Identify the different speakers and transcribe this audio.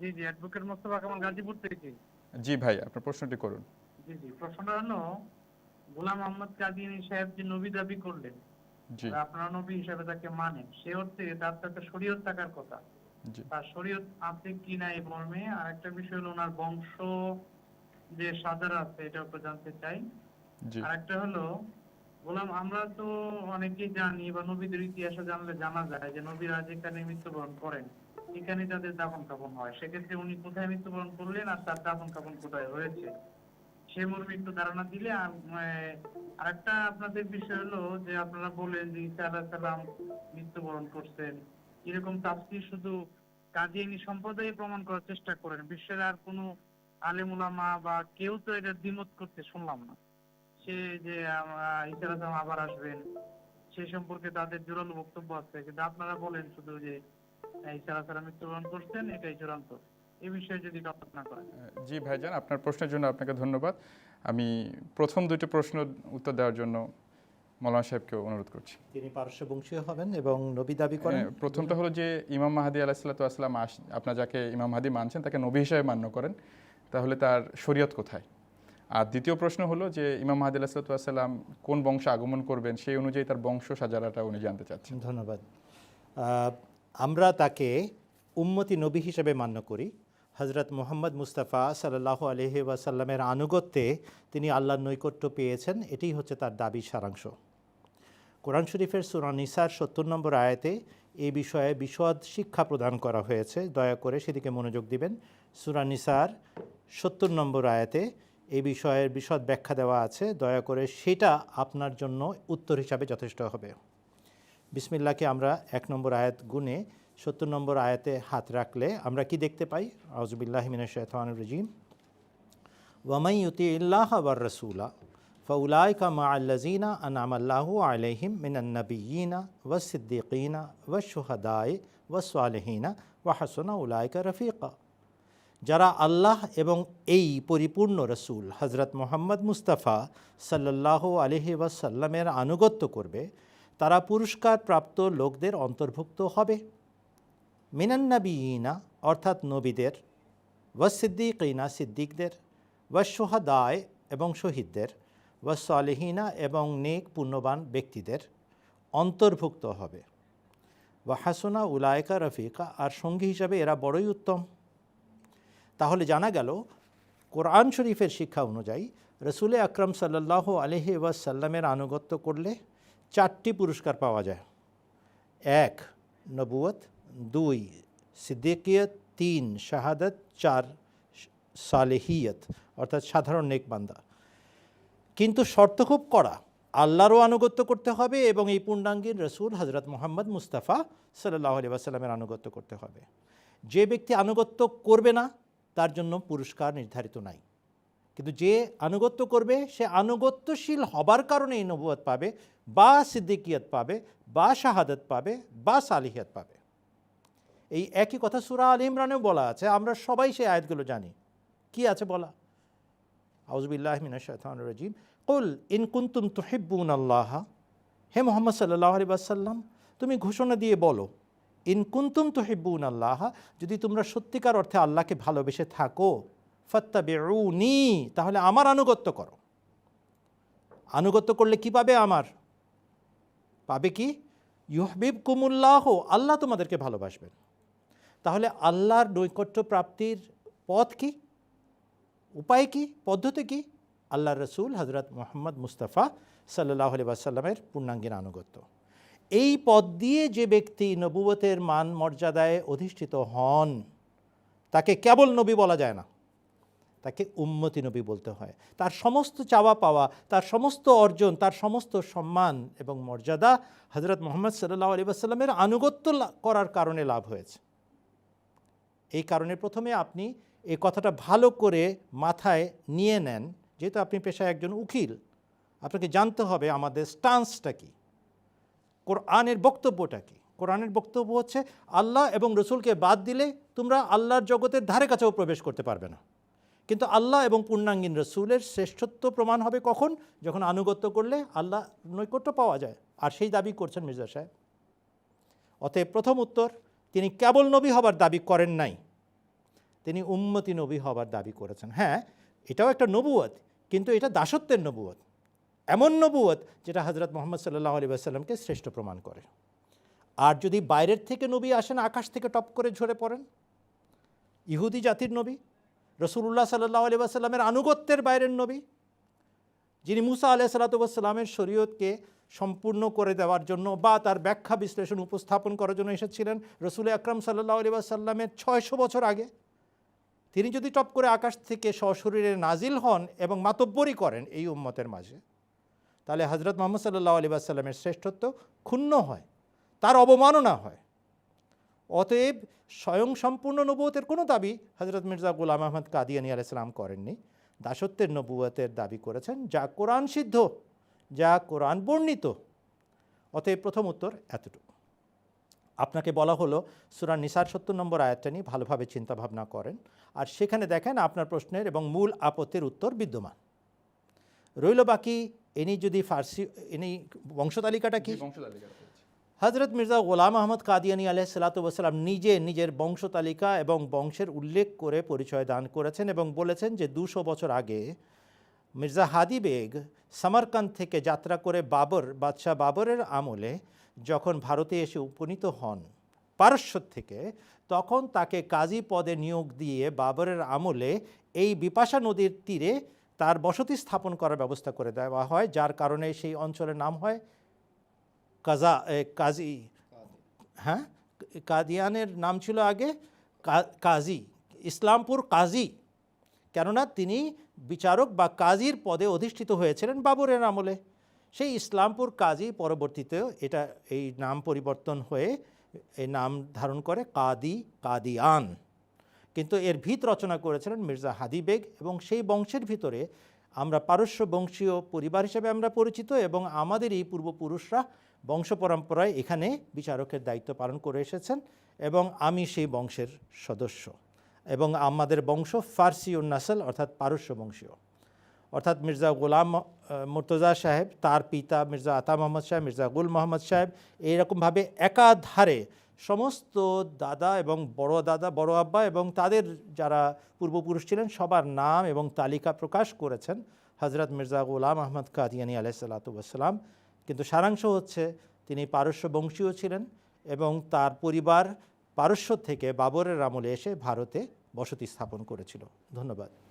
Speaker 1: জি জি অ্যাডভোকেট মোস্তফা কামাল গাজীপুর থেকে।
Speaker 2: জি ভাই আপনার প্রশ্নটি করুন।
Speaker 1: জি জি প্রশ্নটা হলো গোলাম মোহাম্মদ কাদিয়ানি সাহেব যে নবী দাবি করলেন
Speaker 2: জি।
Speaker 1: আপনারা নবী হিসাবে তাকে মানেন। সে অর্থে তার তো একটা শরীয়ত থাকার কথা।
Speaker 2: জি।
Speaker 1: তার শরীয়ত আছে কি না এই মর্মে আর একটা বিষয় হলো ওনার বংশ যে সাজার আছে এটা একটু জানতে চাই।
Speaker 2: জি।
Speaker 1: আর একটা হলো বললাম আমরা তো অনেকেই জানি বা নবীদের ইতিহাসে জানলে জানা যায় যে নবীরা যেখানে মৃত্যুবরণ করেন এখানে তাদের দাফন কাফন হয়, সেক্ষেত্রে উনি কোথায় মৃত্যুবরণ করলেন আর তার দাফন কাফন কোথায় হয়েছে? সে মর্মে একটু ধারণা দিলে আরেকটা আপনাদের বিষয় হলো যে আপনারা বলেন যে ঈসা আলাহ সালাম মৃত্যুবরণ করছেন। এরকম তাফসীর শুধু কাদিয়ানি সম্প্রদায় প্রমাণ করার চেষ্টা করেন, বিশ্বের আর কোনো আলেমুলামা বা কেউ তো এটা দ্বিমত করতে শুনলাম না। সে যে ঈসা আবার আসবেন, সে সম্পর্কে তাদের জোরালো বক্তব্য আছে, কিন্তু আপনারা বলেন শুধু যে আহ, ঈসা মৃত্যুবরণ করছেন এটাই চূড়ান্ত। এই বিষয়ে যদি কথা করেন
Speaker 2: জি ভাইজান আপনার প্রশ্নের জন্য আপনাকে ধন্যবাদ। আমি প্রথম দুটি প্রশ্ন উত্তর দেওয়ার জন্য মৌলানা সাহেবকে অনুরোধ করছি।
Speaker 3: তিনি পার্শ্ববংশীয় হবেন এবং নবী দাবি করেন।
Speaker 2: হ্যাঁ, প্রথমটা হলো যে ইমাম মাহাদি আলাহিসাল্লাম আস আপনার যাকে ইমাম মাহাদি মানছেন তাকে নবী হিসাবে মান্য করেন তাহলে তার শরীয়ত কোথায়? আর দ্বিতীয় প্রশ্ন হলো যে ইমাম মাহাদি আলাহিসাল্লাম কোন বংশে আগমন করবেন সেই অনুযায়ী তার বংশ সাজারাটা উনি জানতে চাচ্ছেন।
Speaker 3: ধন্যবাদ। আমরা তাকে উম্মতি নবী হিসেবে মান্য করি। হজরত মোহাম্মদ মুস্তাফা সাল্লাহ আলহি আনুগত্যে তিনি আল্লাহর নৈকট্য পেয়েছেন, এটাই হচ্ছে তার দাবি সারাংশ। কোরআন শরীফের সুরা নিসার সত্তর নম্বর আয়াতে এই বিষয়ে বিশদ শিক্ষা প্রদান করা হয়েছে। দয়া করে সেদিকে মনোযোগ দিবেন। সুরা নিসার সত্তর নম্বর আয়াতে এই বিষয়ের বিশদ ব্যাখ্যা দেওয়া আছে। দয়া করে সেটা আপনার জন্য উত্তর হিসাবে যথেষ্ট হবে। বিসমিল্লাকে আমরা এক নম্বর আয়াত গুনে সত্তর নম্বর আয়াতে হাত রাখলে আমরা কি দেখতে পাই? আউজবিল্লাহ মিনাশান রাজিম। ওয়ামাই ইউতি ইল্লাহ আবার রসুলা, ফউলাইকা মা আল্লাজিনা আনাম আল্লাহু আলাইহিম মিনান্নবিয়িনা ওয়া সিদ্দিকিনা ওয়া শুহাদায় ওয়া সালেহিনা ওয়া হাসনা উলাইকা রফিকা। যারা আল্লাহ এবং এই পরিপূর্ণ রসুল হজরত মোহাম্মদ মুস্তাফা সাল্লাহ আলহি ওয়াসাল্লামের আনুগত্য করবে তারা পুরস্কার প্রাপ্ত লোকদের অন্তর্ভুক্ত হবে। মিনান্নবীনা, অর্থাৎ নবীদের, ওয়াসিদ্দিকিনা, সিদ্দিকদের ওয়াসোহাদায় এবং শহীদদের ওয়াসালেহিনা এবং নেক পুণ্যবান ব্যক্তিদের অন্তর্ভুক্ত হবে। ওয়াহাসনা উলায়কা রফিকা, আর সঙ্গী হিসাবে এরা বড়ই উত্তম। তাহলে জানা গেল, কোরআন শরীফের শিক্ষা অনুযায়ী রসুলে আকরম সাল্লাহ আলহি ওয়াসাল্লামের আনুগত্য করলে চারটি পুরস্কার পাওয়া যায়। এক নবুয়ত দুই, সিদ্দিকিয়ত, তিন, শাহাদত, চার, সালেহিয়ত, অর্থাৎ সাধারণ নেক বান্দা কিন্তু শর্ত খুব কড়া। আল্লাহরও আনুগত্য করতে হবে এবং এই পূর্ণাঙ্গীর রসুল হজরত মোহাম্মদ মুস্তাফা সাল্লাহ আলি আনুগত্য করতে হবে। যে ব্যক্তি আনুগত্য করবে না, তার জন্য পুরস্কার নির্ধারিত নাই। কিন্তু যে আনুগত্য করবে, সে আনুগত্যশীল হবার কারণে এই নবুয়ত পাবে, বা সিদ্দিকিয়ত পাবে, বা শাহাদত পাবে, বা সালিহিয়ত পাবে। এই একই কথা সুরা আল ইমরানেও বলা আছে, আমরা সবাই সেই আয়াতগুলো জানি। কি আছে বলা? আউজবিল্লাহ মিনাশান রাজিম। কুল ইন কুন্তুম তুহিব্বুন আল্লাহ হে মোহাম্মদ সাল্লাহ আলি বাসাল্লাম তুমি ঘোষণা দিয়ে বলো, ইন কুন্তুম তুহিব্বুন আল্লাহ যদি তোমরা সত্যিকার অর্থে আল্লাহকে ভালোবেসে থাকো ফত্তা বেউনি তাহলে আমার আনুগত্য করো। আনুগত্য করলে কি পাবে আমার? পাবে কি? ইউহবিব কুমুল্লাহ আল্লাহ তোমাদেরকে ভালোবাসবেন। তাহলে আল্লাহর নৈকট্য প্রাপ্তির পথ কি? উপায় কি? পদ্ধতি কি? আল্লাহ রসুল হজরত মোহাম্মদ মুস্তাফা সাল্লাহ আলি আসাল্লামের পূর্ণাঙ্গীন আনুগত্য। এই পদ দিয়ে যে ব্যক্তি নবুবতের মান মর্যাদায় অধিষ্ঠিত হন, তাকে কেবল নবী বলা যায় না। তাকে উম্মতি নবী বলতে হয়। তার সমস্ত চাওয়া পাওয়া, তার সমস্ত অর্জন, তার সমস্ত সম্মান এবং মর্যাদা হজরত মোহাম্মদ সাল্লাহ আলী আসাল্লামের আনুগত্য করার কারণে লাভ হয়েছে। এই কারণে প্রথমে আপনি এই কথাটা ভালো করে মাথায় নিয়ে নেন, যেহেতু আপনি পেশায় একজন উকিল। আপনাকে জানতে হবে আমাদের স্টান্সটা কী। কোরআনের বক্তব্যটা কী। কোরআনের বক্তব্য হচ্ছে, আল্লাহ এবং রসুলকে বাদ দিলে তোমরা আল্লাহর জগতের ধারে কাছেও প্রবেশ করতে পারবে না। কিন্তু আল্লাহ এবং পূর্ণাঙ্গীন রসুলের শ্রেষ্ঠত্ব প্রমাণ হবে কখন? যখন আনুগত্য করলে আল্লাহ নৈকট্য পাওয়া যায়। আর সেই দাবি করছেন মির্জা সাহেব। অতএব প্রথম উত্তর, তিনি কেবল নবী হবার দাবি করেন নাই। তিনি উম্মতি নবী হবার দাবি করেছেন। হ্যাঁ এটাও একটা নবুয়ত কিন্তু এটা দাসত্বের নবুয়ত এমন নবুয়ত যেটা হজরত মোহাম্মদ সাল্লাহ আলী আসাল্লামকে শ্রেষ্ঠ প্রমাণ করে। আর যদি বাইরের থেকে নবী আসেন, আকাশ থেকে টপ করে ঝরে পড়েন? ইহুদি জাতির নবী? রসুল্লাহ সাল্লাহ আলী আসাল্লামের আনুগত্যের বাইরের নবী, যিনি মুসা আলাহ সাল্লাতুসাল্লামের শরীয়তকে সম্পূর্ণ করে দেওয়ার জন্য বা তার ব্যাখ্যা বিশ্লেষণ উপস্থাপন করার জন্য এসেছিলেন রসুল আকরাম সাল্লাহ আলী সাল্লামের ছয়শো বছর আগে। তিনি যদি টপ করে আকাশ থেকে সশরীরে নাজিল হন এবং মাতব্বরি করেন এই উম্মতের মাঝে, তাহলে হজরত মোহাম্মদ সাল্লাহ আলী সাল্লামের শ্রেষ্ঠত্ব ক্ষুণ্ণ হয়, তার অবমাননা হয়। অতএব স্বয়ং সম্পূর্ণ নবুয়তের কোনো দাবি হজরত মির্জা গুলাম আহমদ কাদিয়ানি আলাইসালাম করেননি। দাসত্বের নবুয়তের দাবি করেছেন, যা কোরআন সিদ্ধ, যা কোরআন বর্ণিত। অতএব প্রথম উত্তর এতটুকু। আপনাকে বলা হলো সুরান নিসার সত্তর নম্বর আয়াতটা নিয়ে ভালোভাবে চিন্তাভাবনা করেন, আর সেখানে দেখেন আপনার প্রশ্নের এবং মূল আপত্তির উত্তর বিদ্যমান। রইল বাকি, এনি যদি ফার্সি ইনি বংশতালিকাটা কি?
Speaker 2: বলছি।
Speaker 3: হজরত মির্জা গোলাম আহমদ কাদিয়ানি আলহ সালাতাম নিজে নিজের বংশ তালিকা এবং বংশের উল্লেখ করে পরিচয় দান করেছেন এবং বলেছেন যে দুশো বছর আগে মির্জা হাদি বেগ সামারকান্দ থেকে যাত্রা করে বাবর, বাদশাহ বাবরের আমলে যখন ভারতে এসে উপনীত হন পারস্য থেকে, তখন তাকে কাজী পদে নিয়োগ দিয়ে বাবরের আমলে এই বিপাশা নদীর তীরে তার বসতি স্থাপন করার ব্যবস্থা করে দেওয়া হয়, যার কারণে সেই অঞ্চলের নাম হয় কাজা কাজী। হ্যাঁ? কাদিয়ানের নাম ছিল আগে কাজী। ইসলামপুর কাজী। কেননা তিনি বিচারক বা কাজীর পদে অধিষ্ঠিত হয়েছিলেন বাবরের আমলে। সেই ইসলামপুর কাজী পরবর্তীতে এটা, এই নাম পরিবর্তন হয়ে এই নাম ধারণ করে কাদি, কাদিয়ান। কিন্তু এর ভিত রচনা করেছিলেন মির্জা হাদি বেগ এবং সেই বংশের ভিতরে আমরা পারস্য বংশীয় পরিবার হিসেবে আমরা পরিচিত এবং আমাদের এই পূর্বপুরুষরা বংশ পরম্পরায় এখানে বিচারকের দায়িত্ব পালন করে এসেছেন এবং আমি সেই বংশের সদস্য এবং আমাদের বংশ ফার্সি নাসল, অর্থাৎ পারস্য বংশীয়। অর্থাৎ মির্জা গোলাম মুর্তজা সাহেব, তার পিতা মির্জা আতা মোহাম্মদ সাহেব, মির্জা গুল মোহাম্মদ সাহেব, এইরকমভাবে একাধারে সমস্ত দাদা এবং বড় দাদা, বড় আব্বা এবং তাদের যারা পূর্বপুরুষ ছিলেন, সবার নাম এবং তালিকা প্রকাশ করেছেন হজরত মির্জা গোলাম আহমদ কাদিয়ানি আলাইসাল্লাতুসাল্লাম কিন্তু সারাংশ হচ্ছে তিনি পারস্য বংশীয় ছিলেন এবং তার পরিবার পারস্য থেকে বাবরের আমলে এসে ভারতে বসতি স্থাপন করেছিল। ধন্যবাদ।